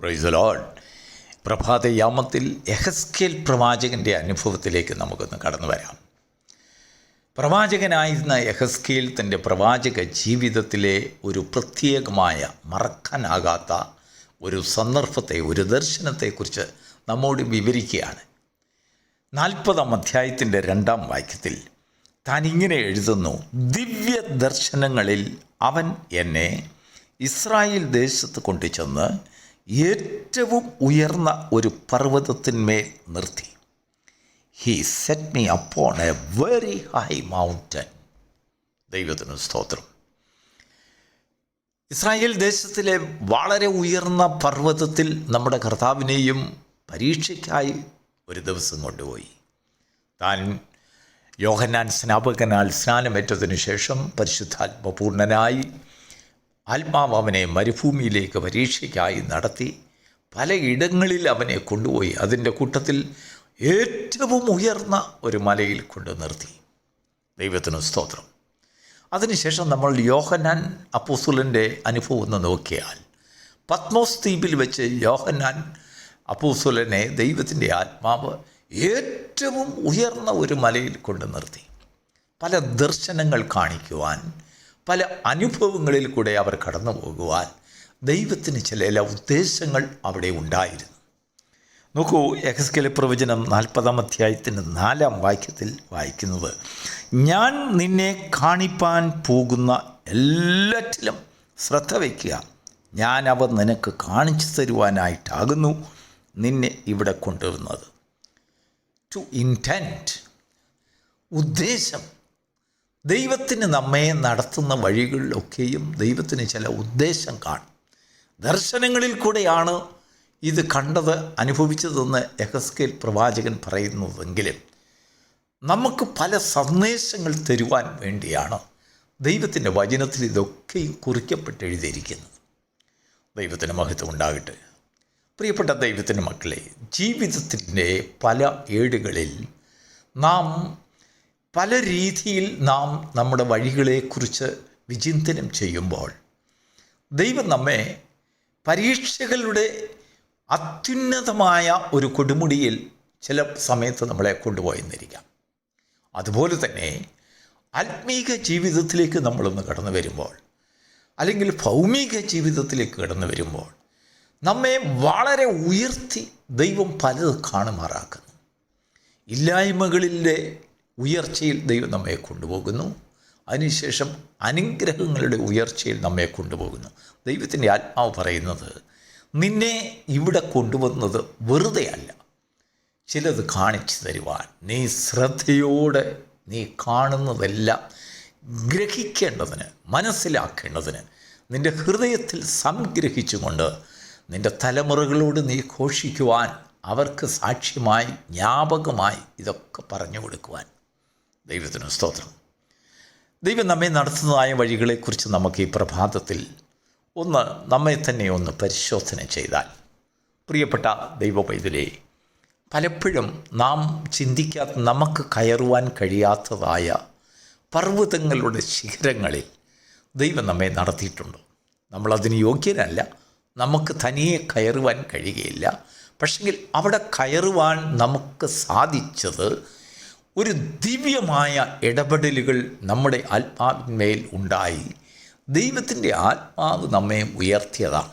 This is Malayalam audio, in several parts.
പ്രൈസ് ലോഡ് പ്രഭാതയാമത്തിൽ എഹസ്കേൽ പ്രവാചകന്റെ അനുഭവത്തിലേക്ക് നമുക്കൊന്ന് കടന്നു വരാം. പ്രവാചകനായിരുന്ന എഹസ്കേൽ തന്റെ പ്രവാചക ജീവിതത്തിലെ ഒരു പ്രത്യേകമായ മറക്കാനാകാത്ത ഒരു സന്ദർഭത്തെ ഒരു ദർശനത്തെക്കുറിച്ച് നമ്മോട് വിവരിക്കുകയാണ്. നാൽപ്പതാം അധ്യായത്തിന്റെ രണ്ടാം വാക്യത്തിൽ താൻ ഇങ്ങനെ എഴുതുന്നു ദിവ്യ ദർശനങ്ങളിൽ അവൻ എന്നെ ഇസ്രായേൽ ദേശത്ത് കൊണ്ടുചെന്ന് ഏറ്റവും ഉയർന്ന ഒരു പർവതത്തിന്മേൽ നിർത്തി. He set me upon a very high mountain ദൈവത്തിന് സ്തോത്രം. ഇസ്രായേൽ ദേശത്തിലെ വളരെ ഉയർന്ന പർവതത്തിൽ നമ്മുടെ കർത്താവിനെയും പരീക്ഷയ്ക്കായി ഒരു ദിവസം കൊണ്ടുപോയി. താൻ യോഹന്നാൻ സ്നാപകനാൽ സ്നാനമേറ്റതിനു ശേഷം പരിശുദ്ധാത്മപൂർണനായി ആത്മാവ് അവനെ മരുഭൂമിയിലേക്ക് പരീക്ഷയ്ക്കായി നടത്തി പലയിടങ്ങളിൽ അവനെ കൊണ്ടുപോയി അതിന്റെ കൂട്ടത്തിൽ ഏറ്റവും ഉയർന്ന ഒരു മലയിൽ കൊണ്ടു നിർത്തി. ദൈവത്തിന് സ്തോത്രം. അതിനുശേഷം നമ്മൾ യോഹന്നാൻ അപ്പൂസുലന്റെ അനുഭവം ഒന്ന് നോക്കിയാൽ പത്മോസ് ദ്വീപിൽ വെച്ച് യോഹന്നാൻ അപ്പൂസുലനെ ദൈവത്തിന്റെ ആത്മാവ് ഏറ്റവും ഉയർന്ന ഒരു മലയിൽ കൊണ്ടു നിർത്തി. പല ദർശനങ്ങൾ കാണിക്കുവാൻ പല അനുഭവങ്ങളിൽ കൂടെ അവർ കടന്നു പോകുവാൻ ദൈവത്തിന് ചില ഉദ്ദേശങ്ങൾ അവിടെ ഉണ്ടായിരുന്നു. നോക്കൂ എഹസ്കേല പ്രവചനം നാൽപ്പതാം അധ്യായത്തിന്റെ നാലാം വാക്യത്തിൽ വായിക്കുന്നത് ഞാൻ നിന്നെ കാണിപ്പാൻ പോകുന്ന എല്ലാറ്റിലും ശ്രദ്ധ വയ്ക്കുക. ഞാൻ അവ നിനക്ക് കാണിച്ചു തരുവാനായിട്ടാകുന്നു നിന്നെ ഇവിടെ കൊണ്ടുവരുന്നത്. ടു ഇന്റന്റ് ഉദ്ദേശം ദൈവത്തിന് നമ്മെ നടത്തുന്ന വഴികളിലൊക്കെയും ദൈവത്തിന് ചില ഉദ്ദേശം കാണും. ദർശനങ്ങളിൽ കൂടെയാണ് ഇത് കണ്ടത് അനുഭവിച്ചതെന്ന് എഹസ്കേൽ പ്രവാചകൻ പറയുന്നതെങ്കിലും നമുക്ക് പല സന്ദേശങ്ങൾ തരുവാൻ വേണ്ടിയാണ് ദൈവത്തിന്റെ വചനത്തിൽ ഇതൊക്കെയും കുറിക്കപ്പെട്ട് എഴുതിയിരിക്കുന്നത് ദൈവത്തിന് മഹത്വം ഉണ്ടാകട്ടെ. പ്രിയപ്പെട്ട ദൈവത്തിന്റെ മക്കളെ ജീവിതത്തിന്റെ പല ഏടുകളിൽ നാം പല രീതിയിൽ നാം നമ്മുടെ വഴികളെക്കുറിച്ച് വിചിന്തനം ചെയ്യുമ്പോൾ ദൈവം നമ്മെ പരീക്ഷകളുടെ അത്യുന്നതമായ ഒരു കൊടുമുടിയിൽ ചില സമയത്ത് നമ്മളെ കൊണ്ടുപോയെന്നിരിക്കാം. അതുപോലെ തന്നെ ആത്മീക ജീവിതത്തിലേക്ക് നമ്മളൊന്ന് കടന്നു വരുമ്പോൾ അല്ലെങ്കിൽ ഭൗമിക ജീവിതത്തിലേക്ക് കടന്നു വരുമ്പോൾ നമ്മെ വളരെ ഉയർത്തി ദൈവം പലത് കാണുമാറാക്കുന്നു. ഇല്ലായ്മകളിലെ ഉയർച്ചയിൽ ദൈവം നമ്മെ കൊണ്ടുപോകുന്നു. അതിനുശേഷം അനുഗ്രഹങ്ങളുടെ ഉയർച്ചയിൽ നമ്മെ കൊണ്ടുപോകുന്നു. ദൈവത്തിന്റെ ആത്മാവ് പറയുന്നത് നിന്നെ ഇവിടെ കൊണ്ടുവന്നത് വെറുതെയല്ല ചിലത് കാണിച്ചു തരുവാൻ നീ ശ്രദ്ധയോടെ നീ കാണുന്നതെല്ലാം ഗ്രഹിക്കേണ്ടതിന് മനസ്സിലാക്കേണ്ടതിന് നിന്റെ ഹൃദയത്തിൽ സംഗ്രഹിച്ചുകൊണ്ട് നിന്റെ തലമുറകളോട് നീ ഘോഷിക്കുവാൻ അവർക്ക് സാക്ഷ്യമായി ജ്ഞാപകമായി ഇതൊക്കെ പറഞ്ഞു കൊടുക്കുവാൻ ദൈവത്തിന് സ്തോത്രം. ദൈവം നമ്മെ നടത്തുന്നതായ വഴികളെക്കുറിച്ച് നമുക്ക് ഈ പ്രഭാതത്തിൽ ഒന്ന് നമ്മെ തന്നെ ഒന്ന് പരിശോധന ചെയ്താൽ. പ്രിയപ്പെട്ട ദൈവപൈതലേ പലപ്പോഴും നാം ചിന്തിക്കാത്ത നമുക്ക് കയറുവാൻ കഴിയാത്തതായ പർവതങ്ങളുടെ ശിഖരങ്ങളിൽ ദൈവം നമ്മെ നടത്തിയിട്ടുണ്ട്. നമ്മളതിന് യോഗ്യനല്ല നമുക്ക് തനിയെ കയറുവാൻ കഴിയുകയില്ല. പക്ഷെങ്കിൽ അവിടെ കയറുവാൻ നമുക്ക് സാധിച്ചത് ഒരു ദിവ്യമായ ഇടപെടലുകൾ നമ്മുടെ ആത്മാവിന്മേൽ ഉണ്ടായി. ദൈവത്തിന്റെ ആത്മാവ് നമ്മെ ഉയർത്തിയതാണ്.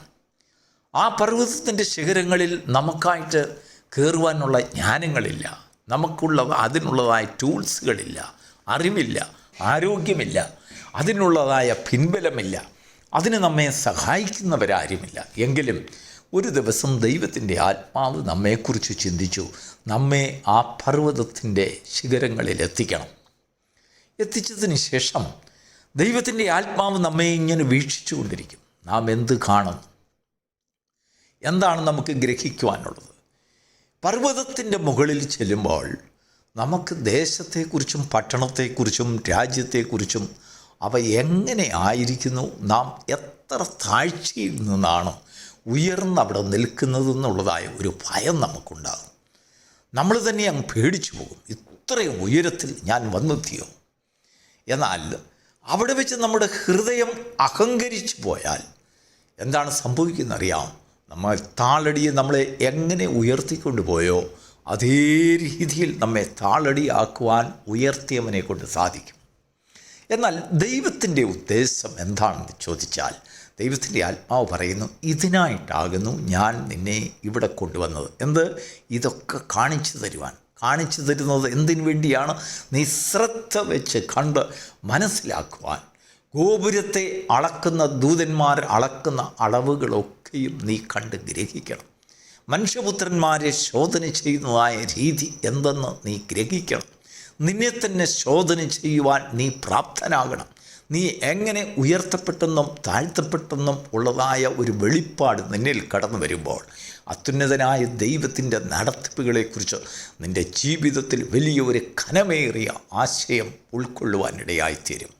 ആ പർവതത്തിന്റെ ശിഖരങ്ങളിൽ നമുക്കായിട്ട് കയറുവാനുള്ള ജ്ഞാനങ്ങളില്ല. നമുക്കുള്ള അതിനുള്ളതായ ടൂൾസുകളില്ല. അറിവില്ല ആരോഗ്യമില്ല അതിനുള്ളതായ പിൻബലമില്ല. അതിന് നമ്മെ സഹായിക്കുന്നവരാരുമില്ല. എങ്കിലും ഒരു ദിവസം ദൈവത്തിന്റെ ആത്മാവ് നമ്മെക്കുറിച്ച് ചിന്തിച്ചു. നമ്മെ ആ പർവതത്തിന്റെ ശിഖരങ്ങളിൽ എത്തിക്കണം. എത്തിച്ചതിന് ശേഷം ദൈവത്തിന്റെ ആത്മാവ് നമ്മെ ഇങ്ങനെ വീക്ഷിച്ചുകൊണ്ടിരിക്കും നാം എന്ത് കാണുന്നു? എന്താണ് നമുക്ക് ഗ്രഹിക്കുവാനുള്ളത്? പർവതത്തിന്റെ മുകളിൽ ചെല്ലുമ്പോൾ നമുക്ക് ദേശത്തെക്കുറിച്ചും പട്ടണത്തെക്കുറിച്ചും രാജ്യത്തെക്കുറിച്ചും അവ എങ്ങനെ ആയിരിക്കുന്നു? നാം എത്ര താഴ്ചയിൽ നിന്നാണ് ഉയർന്നവിടെ നിൽക്കുന്നതെന്നുള്ളതായ ഒരു ഭയം നമുക്കുണ്ടാകും. നമ്മൾ തന്നെ അങ്ങ് പേടിച്ചു പോകും. ഇത്രയും ഉയരത്തിൽ ഞാൻ വന്നെത്തിയോ? എന്നാൽ അവിടെ വെച്ച് നമ്മുടെ ഹൃദയം അഹങ്കരിച്ചു പോയാൽ എന്താണ് സംഭവിക്കുന്നറിയാം? നമ്മൾ താളടിയെ നമ്മളെ എങ്ങനെ ഉയർത്തിക്കൊണ്ടുപോയോ അതേ രീതിയിൽ നമ്മെ താളടിയാക്കുവാൻ ഉയർത്തിയവനെ കൊണ്ട് സാധിക്കും. എന്നാൽ ദൈവത്തിന്റെ ഉദ്ദേശം എന്താണെന്ന് ചോദിച്ചാൽ ദൈവത്തിന്റെ ആത്മാവ് പറയുന്നു ഇതിനായിട്ടാകുന്നു ഞാൻ നിന്നെ ഇവിടെ കൊണ്ടുവന്നത്. എന്ത്? ഇതൊക്കെ കാണിച്ചു തരുവാൻ. കാണിച്ചു തരുന്നത് എന്തിനു വേണ്ടിയാണ്? നീ ശ്രദ്ധ വെച്ച് കണ്ട് മനസ്സിലാക്കുവാൻ. ഗോപുരത്തെ അളക്കുന്ന ദൂതന്മാർ അളക്കുന്ന അളവുകളൊക്കെയും നീ കണ്ട് ഗ്രഹിക്കണം. മനുഷ്യപുത്രന്മാരെ ശോധന ചെയ്യുന്നതായ രീതി എന്തെന്ന് നീ ഗ്രഹിക്കണം. നിന്നെ തന്നെ ശോധന ചെയ്യുവാൻ നീ പ്രാപ്തനാകണം. നീ എങ്ങനെ ഉയർത്തപ്പെട്ടെന്നും താഴ്ത്തപ്പെട്ടെന്നും ഉള്ളതായ ഒരു വെളിപ്പാട് നിന്നിൽ കടന്നു വരുമ്പോൾ അത്യുന്നതനായ ദൈവത്തിന്റെ നടത്തിപ്പുകളെക്കുറിച്ച് നിന്റെ ജീവിതത്തിൽ വലിയ ഒരു ഘനമേറിയ ആശയം ഉൾക്കൊള്ളുവാനിടയായിത്തീരും.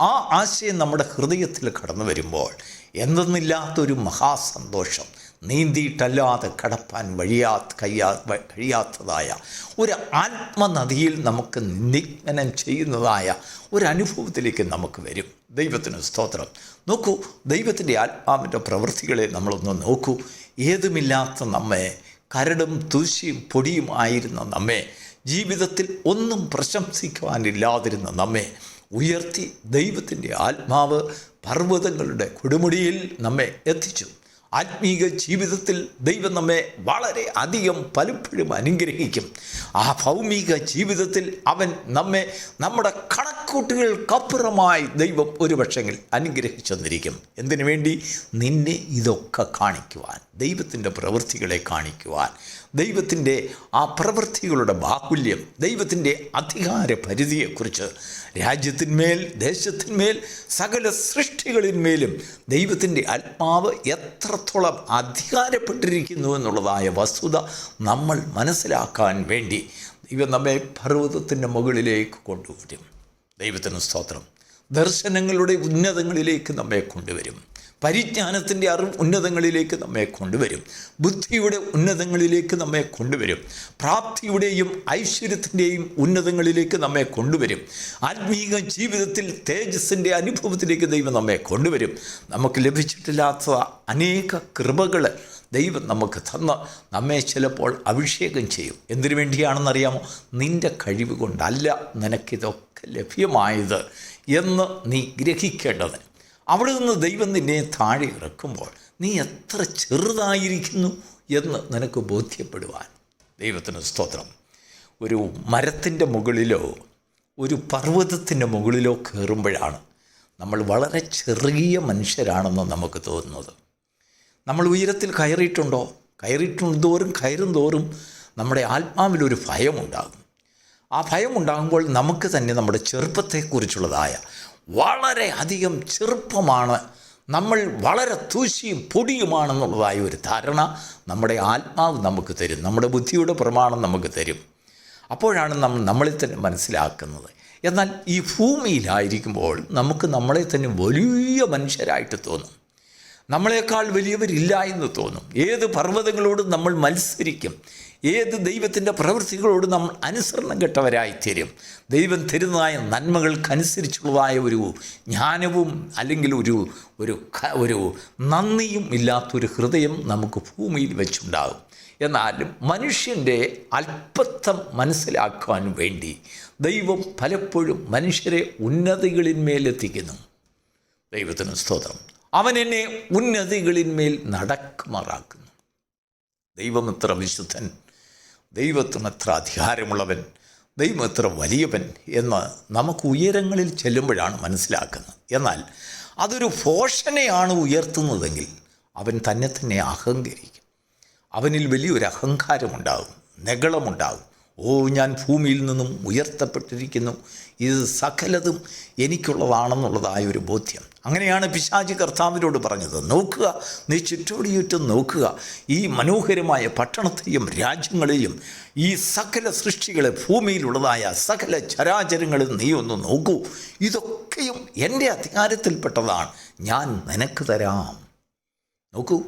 ആ ആശയം നമ്മുടെ ഹൃദയത്തിൽ കടന്നു വരുമ്പോൾ എന്തെന്നില്ലാത്തൊരു മഹാസന്തോഷം നീന്തിയിട്ടല്ലാതെ കടപ്പാൻ വഴിയാ കഴിയാ കഴിയാത്തതായ ഒരു ആത്മനദിയിൽ നമുക്ക് നിഗ്നം ചെയ്യുന്നതായ ഒരു അനുഭവത്തിലേക്ക് നമുക്ക് വരും. ദൈവത്തിന് സ്തോത്രം. നോക്കൂ ദൈവത്തിന്റെ ആത്മാവിന്റെ പ്രവൃത്തികളെ നമ്മളൊന്ന് നോക്കൂ. ഏതുമില്ലാത്ത നമ്മെ കരടും തൂശിയും പൊടിയും ആയിരുന്ന നമ്മെ ജീവിതത്തിൽ ഒന്നും പ്രശംസിക്കുവാനില്ലാതിരുന്ന നമ്മെ ഉയർത്തി ദൈവത്തിന്റെ ആത്മാവ് പർവതങ്ങളുടെ കൊടുമുടിയിൽ നമ്മെ എത്തിച്ചു. ആത്മീക ജീവിതത്തിൽ ദൈവം നമ്മെ വളരെ അധികം പലപ്പോഴും അനുഗ്രഹിക്കും. ആ ഭൗമിക ജീവിതത്തിൽ അവൻ നമ്മെ നമ്മുടെ കണക്കൂട്ടുകൾക്കപ്പുറമായി ദൈവം ഒരു പക്ഷെങ്കിൽ അനുഗ്രഹിച്ചെന്നിരിക്കും എന്തിനു വേണ്ടി? നിന്നെ ഇതൊക്കെ കാണിക്കുവാൻ ദൈവത്തിന്റെ പ്രവൃത്തികളെ കാണിക്കുവാൻ. ദൈവത്തിന്റെ ആ പ്രവൃത്തികളുടെ ബാഹുല്യം ദൈവത്തിന്റെ അധികാര പരിധിയെക്കുറിച്ച് രാജ്യത്തിന്മേൽ ദേശത്തിന്മേൽ സകല സൃഷ്ടികളിന്മേലും ദൈവത്തിന്റെ ആത്മാവ് എത്രത്തോളം അധികാരപ്പെട്ടിരിക്കുന്നു എന്നുള്ളതായ വസ്തുത നമ്മൾ മനസ്സിലാക്കാൻ വേണ്ടി ദൈവം നമ്മെ പർവതത്തിന്റെ മുകളിലേക്ക് കൊണ്ടുവരും. ദൈവത്തിന് സ്തോത്രം. ദർശനങ്ങളുടെ ഉന്നതങ്ങളിലേക്ക് നമ്മെ കൊണ്ടുവരും. പരിജ്ഞാനത്തിന്റെ അറിവ് ഉന്നതങ്ങളിലേക്ക് നമ്മെ കൊണ്ടുവരും. ബുദ്ധിയുടെ ഉന്നതങ്ങളിലേക്ക് നമ്മെ കൊണ്ടുവരും. പ്രാപ്തിയുടെയും ഐശ്വര്യത്തിന്റെയും ഉന്നതങ്ങളിലേക്ക് നമ്മെ കൊണ്ടുവരും. ആത്മീക ജീവിതത്തിൽ തേജസ്സിന്റെ അനുഭവത്തിലേക്ക് ദൈവം നമ്മെ കൊണ്ടുവരും. നമുക്ക് ലഭിച്ചിട്ടില്ലാത്ത അനേക കൃപകൾ ദൈവം നമുക്ക് തന്ന് നമ്മെ ചിലപ്പോൾ അഭിഷേകം ചെയ്യും. എന്തിനു വേണ്ടിയാണെന്നറിയാമോ നിന്റെ കഴിവ് കൊണ്ടല്ല നിനക്കിതൊക്കെ ലഭ്യമായത് എന്ന് നീ ഗ്രഹിക്കേണ്ടതിന്. അവിടെ നിന്ന് ദൈവം നിന്നെ താഴെ ഇറക്കുമ്പോൾ നീ എത്ര ചെറുതായിരിക്കുന്നു എന്ന് നിനക്ക് ബോധ്യപ്പെടുവാൻ. ദൈവത്തിന് സ്തോത്രം. ഒരു മരത്തിന്റെ മുകളിലോ ഒരു പർവതത്തിന്റെ മുകളിലോ കയറുമ്പോഴാണ് നമ്മൾ വളരെ ചെറിയ മനുഷ്യരാണെന്ന് നമുക്ക് തോന്നുന്നത്. നമ്മൾ ഉയരത്തിൽ കയറിയിട്ടുണ്ടോ? കയറിയിട്ടുണ്ടോറും കയറും തോറും നമ്മുടെ ആത്മാവിലൊരു ഭയമുണ്ടാകും. ആ ഭയമുണ്ടാകുമ്പോൾ നമുക്ക് തന്നെ നമ്മുടെ ചെറുപ്പത്തെക്കുറിച്ചുള്ളതായ വളരെ അധികം ചെറുപ്പമാണ്. നമ്മൾ വളരെ തൂശിയും പൊടിയുമാണെന്നുള്ളതായ ഒരു ധാരണ നമ്മുടെ ആത്മാവ് നമുക്ക് തരും. നമ്മുടെ ബുദ്ധിയുടെ പ്രമാണം നമുക്ക് തരും. അപ്പോഴാണ് നമ്മൾ നമ്മളിൽ തന്നെ മനസ്സിലാക്കുന്നത്. എന്നാൽ ഈ ഭൂമിയിലായിരിക്കുമ്പോൾ നമുക്ക് നമ്മളെ തന്നെ വലിയ മനുഷ്യരായിട്ട് തോന്നും. നമ്മളെക്കാൾ വലിയവരില്ല എന്ന് തോന്നും. ഏത് പർവതങ്ങളോടും നമ്മൾ മത്സരിക്കും. ഏത് ദൈവത്തിന്റെ പ്രവൃത്തികളോട് നമ്മൾ അനുസരണം കെട്ടവരായിത്തീരും. ദൈവം തരുന്നതായ നന്മകൾക്കനുസരിച്ചുള്ളതായ ഒരു ജ്ഞാനവും അല്ലെങ്കിൽ ഒരു ഒരു ഒരു നന്ദിയും ഇല്ലാത്തൊരു ഹൃദയം നമുക്ക് ഭൂമിയിൽ വെച്ചുണ്ടാകും. എന്നാലും മനുഷ്യന്റെ അല്പത്വം മനസ്സിലാക്കുവാൻ വേണ്ടി ദൈവം പലപ്പോഴും മനുഷ്യരെ ഉന്നതികളിന്മേലെത്തിക്കുന്നു. ദൈവത്തിന് സ്തോത്രം. അവൻ എന്നെ ഉന്നതികളിന്മേൽ നടക്കുമാറാക്കുന്നു. ദൈവം എത്ര വിശുദ്ധൻ. ദൈവത്തിന് എത്ര അധികാരമുള്ളവൻ ദൈവം എത്ര വലിയവൻ എന്ന് നമുക്ക് ഉയരങ്ങളിൽ ചെല്ലുമ്പോഴാണ് മനസ്സിലാക്കുന്നത്. എന്നാൽ അതൊരു ഭോഷനെയാണ് ഉയർത്തുന്നതെങ്കിൽ അവൻ തന്നെ തന്നെ അഹങ്കരിക്കും. അവനിൽ വലിയൊരു അഹങ്കാരമുണ്ടാകും നെകളമുണ്ടാകും ഓ ഞാൻ ഭൂമിയിൽ നിന്നും ഉയർത്തപ്പെട്ടിരിക്കുന്നു. ഇത് സകലതും എനിക്കുള്ളതാണെന്നുള്ളതായ ഒരു ബോധ്യം. അങ്ങനെയാണ് പിശാചി കർത്താവിനോട് പറഞ്ഞത്. നോക്കുക നീ ചുറ്റോടിയിട്ടും നോക്കുക. ഈ മനോഹരമായ പട്ടണത്തെയും രാജ്യങ്ങളെയും ഈ സകല സൃഷ്ടികളെ ഭൂമിയിലുള്ളതായ സകല ചരാചരങ്ങളും നീ ഒന്ന് നോക്കൂ. ഇതൊക്കെയും എന്റെ അധികാരത്തിൽപ്പെട്ടതാണ്. ഞാൻ നിനക്ക് തരാം. നോക്കൂ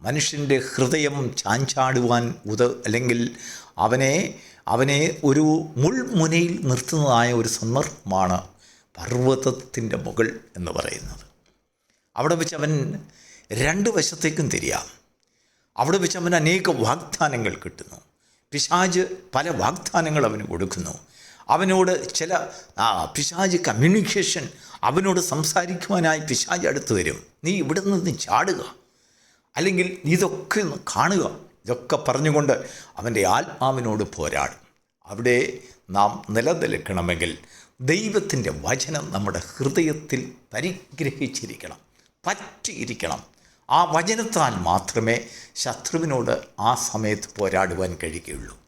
മനുഷ്യന്റെ ഹൃദയം ചാഞ്ചാടുവാൻ ഉത അല്ലെങ്കിൽ അവനെ അവനെ ഒരു മുൾമുനയിൽ നിർത്തുന്നതായ ഒരു സന്ദർഭമാണ് പർവതത്തിന്റെ മുകൾ എന്ന് പറയുന്നത്. അവിടെ വെച്ച് അവൻ രണ്ട് വശത്തേക്കും തിരിയാം. അവിടെ വെച്ച് അവൻ അനേക വാഗ്ദാനങ്ങൾ കിട്ടുന്നു. പിശാജ് പല വാഗ്ദാനങ്ങൾ അവന് കൊടുക്കുന്നു. അവനോട് ചില പിശാജ് കമ്മ്യൂണിക്കേഷൻ അവനോട് സംസാരിക്കുവാനായി പിശാജ് അടുത്ത് വരും. നീ ഇവിടെ നിന്ന് ചാടുക. അല്ലെങ്കിൽ ഇതൊക്കെ കാണുക. ഇതൊക്കെ പറഞ്ഞുകൊണ്ട് അവന്റെ ആത്മാവിനോട് പോരാടും. അവിടെ നാം നിലനിൽക്കണമെങ്കിൽ ദൈവത്തിന്റെ വചനം നമ്മുടെ ഹൃദയത്തിൽ പരിഗ്രഹിച്ചിരിക്കണം പറ്റിയിരിക്കണം. ആ വചനത്താൽ മാത്രമേ ശത്രുവിനോട് ആ സമയത്ത് പോരാടുവാൻ കഴിയുകയുള്ളൂ.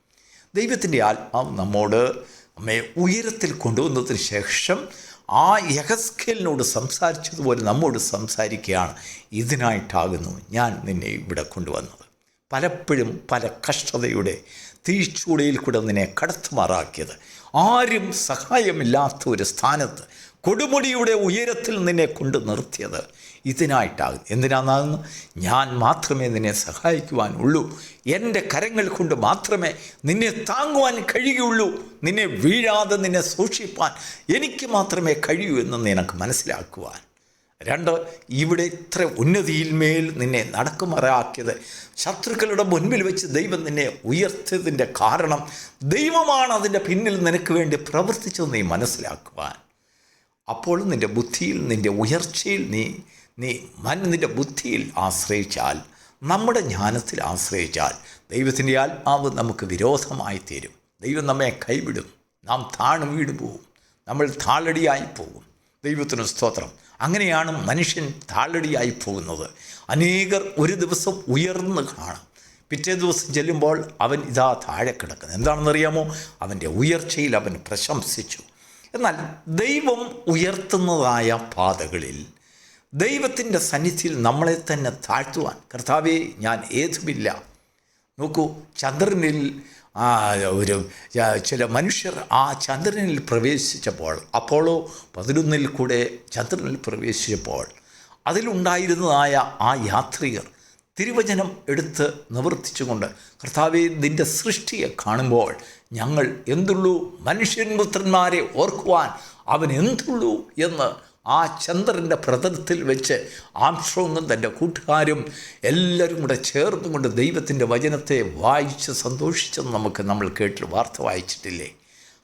ദൈവത്തിന്റെ ആത്മാവ് നമ്മോട് നമ്മെ ഉയരത്തിൽ കൊണ്ടുവന്നതിന് ശേഷം ആ യഹസ്കേലിനോട് സംസാരിച്ചതുപോലെ നമ്മോട് സംസാരിക്കുകയാണ്. ഇതിനായിട്ടാകുന്നു ഞാൻ നിന്നെ ഇവിടെ കൊണ്ടുവന്നത്. പലപ്പോഴും പല കഷ്ടതയുടെ തീച്ചൂടയിൽ കൂടെ നിന്നെ കടത്തുമാറാക്കിയത്. ആരും സഹായമില്ലാത്ത ഒരു സ്ഥാനത്ത് കൊടുമുടിയുടെ ഉയരത്തിൽ നിന്നെ കൊണ്ട് നിർത്തിയത്. ഇതിനായിട്ടാകും എന്തിനാന്നാകുന്നു? ഞാൻ മാത്രമേ നിന്നെ സഹായിക്കുവാനുള്ളൂ. എന്റെ കരങ്ങൾ കൊണ്ട് മാത്രമേ നിന്നെ താങ്ങുവാൻ കഴിയുള്ളൂ. നിന്നെ വീഴാതെ നിന്നെ സൂക്ഷിപ്പാൻ എനിക്ക് മാത്രമേ കഴിയൂ എന്ന് നിനക്ക് മനസ്സിലാക്കുവാൻ. രണ്ട് ഇവിടെ ഇത്ര ഉന്നതിയിൽ മേൽ നിന്നെ നടക്കുമറയാക്കിയത് ശത്രുക്കളുടെ മുൻപിൽ വെച്ച് ദൈവം നിന്നെ ഉയർത്തിയതിന്റെ കാരണം ദൈവമാണ് അതിന്റെ പിന്നിൽ നിനക്ക് വേണ്ടി പ്രവർത്തിച്ചത് നീ മനസ്സിലാക്കുവാൻ. അപ്പോൾ നിന്റെ ബുദ്ധിയിൽ നിന്റെ ഉയർച്ചയിൽ നീ നീ മൻ നിന്റെ ബുദ്ധിയിൽ ആശ്രയിച്ചാൽ നമ്മുടെ ജ്ഞാനത്തിൽ ആശ്രയിച്ചാൽ ദൈവത്തിന്റെ ആത്മാവ് നമുക്ക് വിരോധമായി തീരും ദൈവം നമ്മെ കൈവിടും. നാം താണു വീട് പോവും നമ്മൾ താളടിയായി പോകും ദൈവത്തിന് സ്തോത്രം. അങ്ങനെയാണ് മനുഷ്യൻ താളടിയായി പോകുന്നത്. അനേകർ ഒരു ദിവസം ഉയർന്ന് കാണും. പിറ്റേ ദിവസം ചെല്ലുമ്പോൾ അവൻ ഇതാ താഴെ കിടക്കുന്നത് എന്താണെന്നറിയാമോ? അവന്റെ ഉയർച്ചയിൽ അവൻ പ്രശംസിച്ചു. എന്നാൽ ദൈവം ഉയർത്തുന്നതായ പാതകളിൽ ദൈവത്തിന്റെ സന്നിധിയിൽ നമ്മളെ തന്നെ താഴ്ത്തുവാൻ കർത്താവേ ഞാൻ ഏതുമില്ല. നോക്കൂ ചന്ദ്രനിൽ ആ ഒരു ചില മനുഷ്യർ ആ ചന്ദ്രനിൽ പ്രവേശിച്ചപ്പോൾ അപ്പോളോ പതിനൊന്നിൽ കൂടെ ചന്ദ്രനിൽ പ്രവേശിച്ചപ്പോൾ അതിലുണ്ടായിരുന്നതായ ആ യാത്രികർ തിരുവചനം എടുത്ത് നിവർത്തിച്ചുകൊണ്ട് കർത്താവെ നിന്റെ സൃഷ്ടിയെ കാണുമ്പോൾ ഞങ്ങൾ എന്തുള്ളൂ? മനുഷ്യൻ പുത്രന്മാരെ ഓർക്കുവാൻ അവൻ എന്തുള്ളൂ? എന്ന് ആ ചന്ദ്രന്റെ പ്രതലത്തിൽ വെച്ച് ആംസ്ട്രോങ്ങും തന്റെ കൂട്ടുകാരും എല്ലാവരും കൂടെ ചേർന്നുകൊണ്ട് ദൈവത്തിന്റെ വചനത്തെ വായിച്ച് സന്തോഷിച്ചെന്ന് നമുക്ക് നമ്മൾ കേട്ടിൽ വാർത്ത വായിച്ചിട്ടില്ലേ?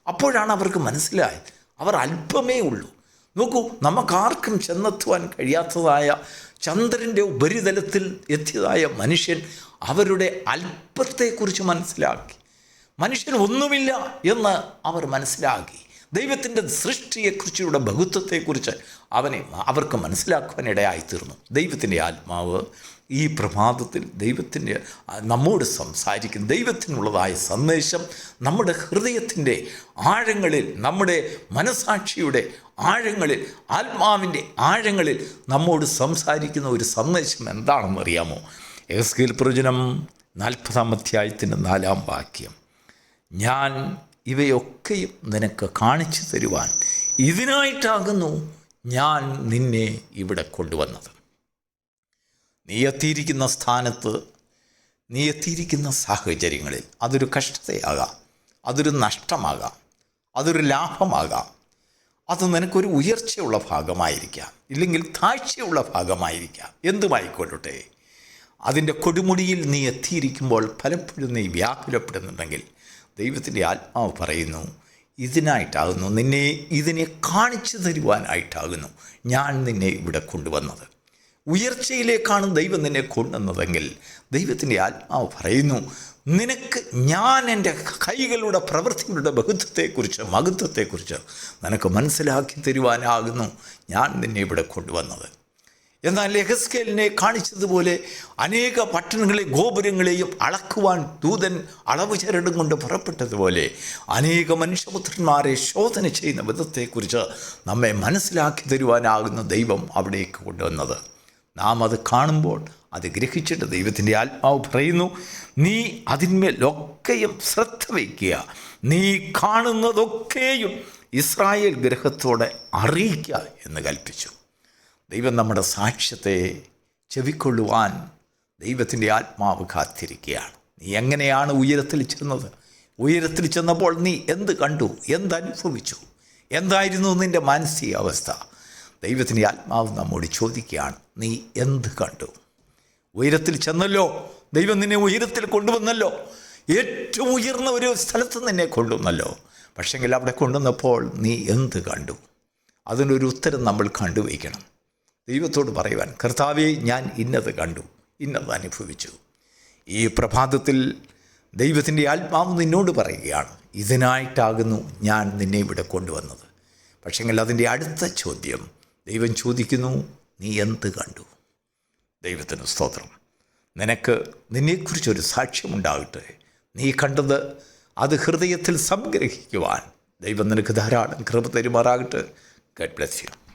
അപ്പോഴാണ് അവർക്ക് മനസ്സിലായത്. അവർ അല്പമേ ഉള്ളൂ. നോക്കൂ നമുക്കാർക്കും ചെന്നെത്തുവാൻ കഴിയാത്തതായ ചന്ദ്രന്റെ ഉപരിതലത്തിൽ എത്തിയതായ മനുഷ്യൻ അവരുടെ അല്പത്തെക്കുറിച്ച് മനസ്സിലാക്കി. മനുഷ്യൻ ഒന്നുമില്ല എന്ന് അവർ മനസ്സിലാക്കി. ദൈവത്തിന്റെ സൃഷ്ടിയെക്കുറിച്ചുള്ള ബഹുത്വത്തെക്കുറിച്ച് അവനെ അവർക്ക് മനസ്സിലാക്കുവാനിടയായിത്തീർന്നു. ദൈവത്തിന്റെ ആത്മാവ് ഈ പ്രഭാതത്തിൽ ദൈവത്തിന്റെ നമ്മോട് സംസാരിക്കും. ദൈവത്തിനുള്ളതായ സന്ദേശം നമ്മുടെ ഹൃദയത്തിന്റെ ആഴങ്ങളിൽ നമ്മുടെ മനസാക്ഷിയുടെ ആഴങ്ങളിൽ ആത്മാവിന്റെ ആഴങ്ങളിൽ നമ്മോട് സംസാരിക്കുന്ന ഒരു സന്ദേശം എന്താണെന്ന് അറിയാമോ? എസ്കേൽ പ്രവചനം നാൽപ്പതാം അധ്യായത്തിന്റെ നാലാം വാക്യം. ഞാൻ ഇവയൊക്കെയും നിനക്ക് കാണിച്ചു തരുവാൻ ഇതിനായിട്ടാകുന്നു ഞാൻ നിന്നെ ഇവിടെ കൊണ്ടുവന്നത്. നീ എത്തിയിരിക്കുന്ന സ്ഥാനത്ത് നീ എത്തിയിരിക്കുന്ന സാഹചര്യങ്ങളിൽ അതൊരു കഷ്ടതയാകാം അതൊരു നഷ്ടമാകാം അതൊരു ലാഭമാകാം. അത് നിനക്കൊരു ഉയർച്ചയുള്ള ഭാഗമായിരിക്കാം ഇല്ലെങ്കിൽ താഴ്ചയുള്ള ഭാഗമായിരിക്കാം. എന്തുമായിക്കൊള്ളട്ടെ? അതിന്റെ കൊടുമുടിയിൽ നീ എത്തിയിരിക്കുമ്പോൾ പലപ്പോഴും നീ വ്യാകുലപ്പെടുന്നുണ്ടെങ്കിൽ ദൈവത്തിന്റെ ആത്മാവ് പറയുന്നു ഇതിനായിട്ടാകുന്നു നിന്നെ ഇതിനെ കാണിച്ചു തരുവാനായിട്ടാകുന്നു ഞാൻ നിന്നെ ഇവിടെ കൊണ്ടുവന്നത്. ഉയർച്ചയിലേക്കാണ് ദൈവം നിന്നെ കൊണ്ടുവന്നതെങ്കിൽ ദൈവത്തിന്റെ ആത്മാവ് പറയുന്നു നിനക്ക് ഞാൻ എന്റെ കൈകളുടെ പ്രവൃത്തികളുടെ ബഹുത്വത്തെക്കുറിച്ച് മഹത്വത്തെക്കുറിച്ച് നിനക്ക് മനസ്സിലാക്കി തരുവാനാകുന്നു ഞാൻ നിന്നെ ഇവിടെ കൊണ്ടുവന്നത്. എന്നാൽ ലെഹസ്കേലിനെ കാണിച്ചതുപോലെ അനേക പട്ടണങ്ങളെ ഗോപുരങ്ങളെയും അളക്കുവാൻ ദൂതൻ അളവ് ചരടും കൊണ്ട് പുറപ്പെട്ടതുപോലെ അനേക മനുഷ്യപുത്രന്മാരെ ശോധന ചെയ്യുന്ന വിധത്തെക്കുറിച്ച് നമ്മെ മനസ്സിലാക്കി തരുവാനാകുന്ന ദൈവം അവിടേക്ക് കൊണ്ടുവന്നത്. നാം അത് കാണുമ്പോൾ അത് ഗ്രഹിച്ചിട്ട് ദൈവത്തിന്റെ ആത്മാവ് പറയുന്നു നീ അതിന്മേലൊക്കെയും ശ്രദ്ധ വയ്ക്കുക. നീ കാണുന്നതൊക്കെയും ഇസ്രായേൽ ഗ്രഹത്തോടെ അറിയിക്കുക എന്ന് കൽപ്പിച്ചു. ദൈവം നമ്മുടെ സാക്ഷ്യത്തെ ചെവിക്കൊള്ളുവാൻ ദൈവത്തിന്റെ ആത്മാവ് കാത്തിരിക്കുകയാണ്. നീ എങ്ങനെയാണ് ഉയരത്തിൽ ചെന്നത്? ഉയരത്തിൽ ചെന്നപ്പോൾ നീ എന്ത് കണ്ടു? എന്തനുഭവിച്ചു? എന്തായിരുന്നു നിന്റെ മാനസിക അവസ്ഥ ദൈവത്തിന്റെ ആത്മാവ് നമ്മോട് ചോദിക്കുകയാണ് നീ എന്ത് കണ്ടു? ഉയരത്തിൽ ചെന്നല്ലോ. ദൈവം നിന്നെ ഉയരത്തിൽ കൊണ്ടുവന്നല്ലോ. ഏറ്റവും ഉയർന്ന ഒരു സ്ഥലത്ത് നിന്നെ കൊണ്ടുവന്നല്ലോ. പക്ഷെങ്കിൽ അവിടെ കൊണ്ടുവന്നപ്പോൾ നീ എന്ത് കണ്ടു? അതിനൊരു ഉത്തരം നമ്മൾ കണ്ടുവയ്ക്കണം. ദൈവത്തോട് പറയുവാൻ കർത്താവെ ഞാൻ ഇന്നത് കണ്ടു ഇന്നത് അനുഭവിച്ചു. ഈ പ്രഭാതത്തിൽ ദൈവത്തിന്റെ ആത്മാവ് നിന്നോട് പറയുകയാണ് ഇതിനായിട്ടാകുന്നു ഞാൻ നിന്നെ ഇവിടെ കൊണ്ടുവന്നത്. പക്ഷെങ്കിൽ അതിന്റെ അടുത്ത ചോദ്യം ദൈവം ചോദിക്കുന്നു നീ എന്ത് കണ്ടു? ദൈവത്തിന് സ്തോത്രം. നിനക്ക് നിന്നെക്കുറിച്ചൊരു സാക്ഷ്യമുണ്ടാകട്ടെ നീ കണ്ടത് അത് ഹൃദയത്തിൽ സംഗ്രഹിക്കുവാൻ ദൈവം നിനക്ക് ധാരാളം കൃപ തരുമാറാകട്ടെ. Garh bless you